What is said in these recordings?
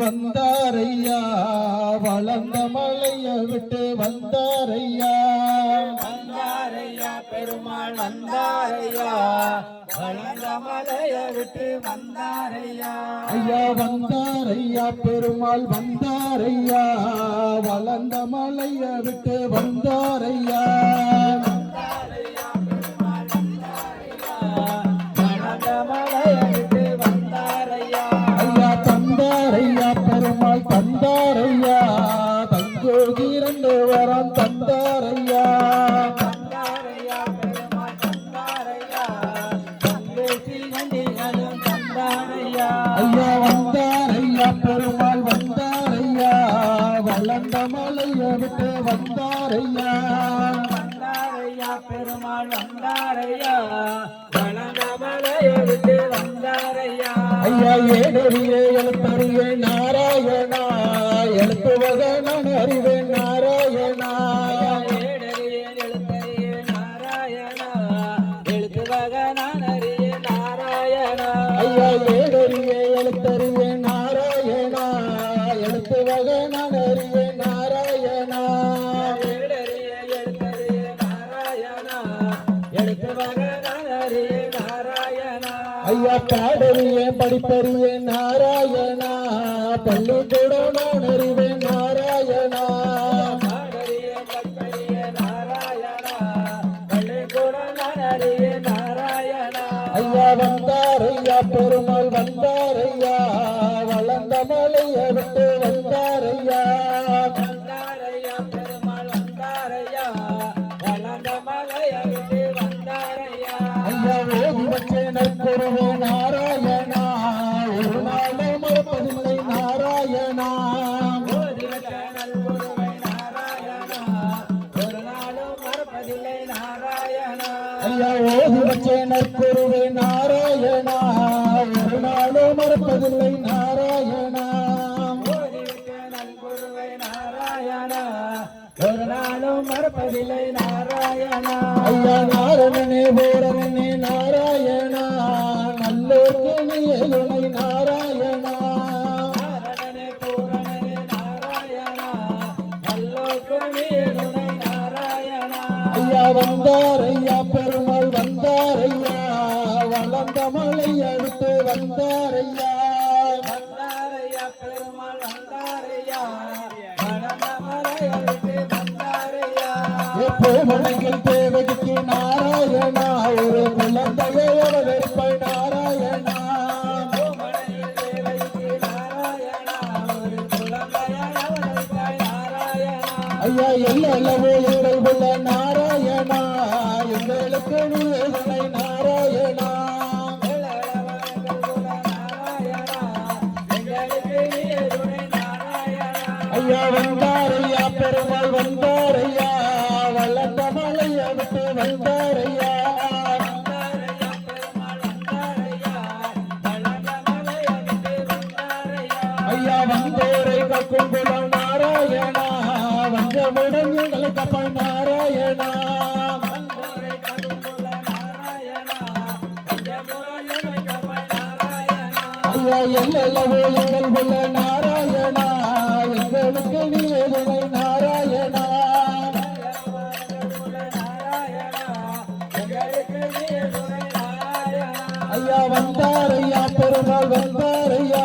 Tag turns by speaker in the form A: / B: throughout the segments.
A: வந்தாரையா? வளர்ந்த மலைய விட்டு வந்தாரையா?
B: வந்தாரையா? பெருமாள் வந்தாரையா? வளர்ந்த மலைய விட்டு வந்தாரையா?
A: ஐயா வந்தாரையா? பெருமாள் வந்தாரையா? வளர்ந்த மலைய விட்டு வந்தாரையா? தந்தாரையா தங்கோகி இரண்டு வரம் தந்தாரையா ஐயா வந்தாரையா பெருமாள் வந்தாரையா வளர்ந்த மலைய விட்டு வந்தாரையா
B: வந்தாரையா பெருமாள் வந்தாரையா வளர்ந்த மலைய விட்டு வந்தாரையா
A: ஐயா ஏடறிய எழுத்தறிய நாராயணா. எழுத்துவத நான் அறிவேன் நாராயணா.
B: எழுத்துவக
A: ஐயா ஏடறிய எழுத்தறிய நாராயணா. எழுத்துவத நான் அறிவேன் நாராயணா.
B: நாராயணா.
A: ஐயா பாடறிய படிப்பறிய நாராயணா. பள்ளிக்கூடம் நான் அறிவேன் நாராயணா
B: அறிய நாராயணா.
A: ஐயா பெருமாள்
B: பெருமாள் வந்தாரையா. வளர்ந்த மலைய விட்டு வந்தாரையா.
A: ஐயா நற்குருவே நாராயணா. ஒரு நாளும் மறப்பதில்லை நாராயணா.
B: ஓதி நாராயணா ஒரு நாராயணா
A: ஐயா ஓதி வச்சே நற்குருவே நாராயணா. ஒரு நாளும் மறுப்பதில்லை நாராயணா.
B: ஒரு நாளும் நாராயணா.
A: ஐயா நாரணனே நாராயணா எழுனை நாராயணா.
B: நாரணனே பூரணனே நாராயணா. நல்லோர்க்கு நீருணை நாராயணா.
A: ஐயா வந்தாரையா பெருமாள் வந்தாரையா. வளர்ந்த மலை அடுத்து வந்தாரையா.
B: வந்தாரையா பெருமாள் வந்தாரையா. வளர்ந்த மலையழுத்து வந்தாரையா.
A: எப்போமனையில் தேவகிக்கு நாராயணா. ஒரு குழந்தையை ஐயா எல்லவோ எங்கள் உள்ள நாராயணா. எங்களுக்கு நீ நாராயணா.
B: ஐயா வந்தார் ஐயா பெருமாள் வந்தார்
A: ஐயா. வந்தாரையா பெருமாள் வளர்ந்த மலை அடுத்து வந்தார் ஐயா. வந்தவுடன் எங்களுக்கு அப்பன் நாராயணா
B: வந்தோரை
A: எங்கள் உள்ள நாராயணா எங்களுக்கு நீ நாராயணா. ஐயா வந்தாரையா பெருமாள் வந்தாரையா.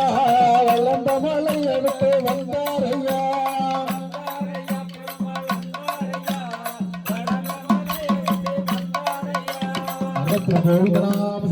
A: प्रभो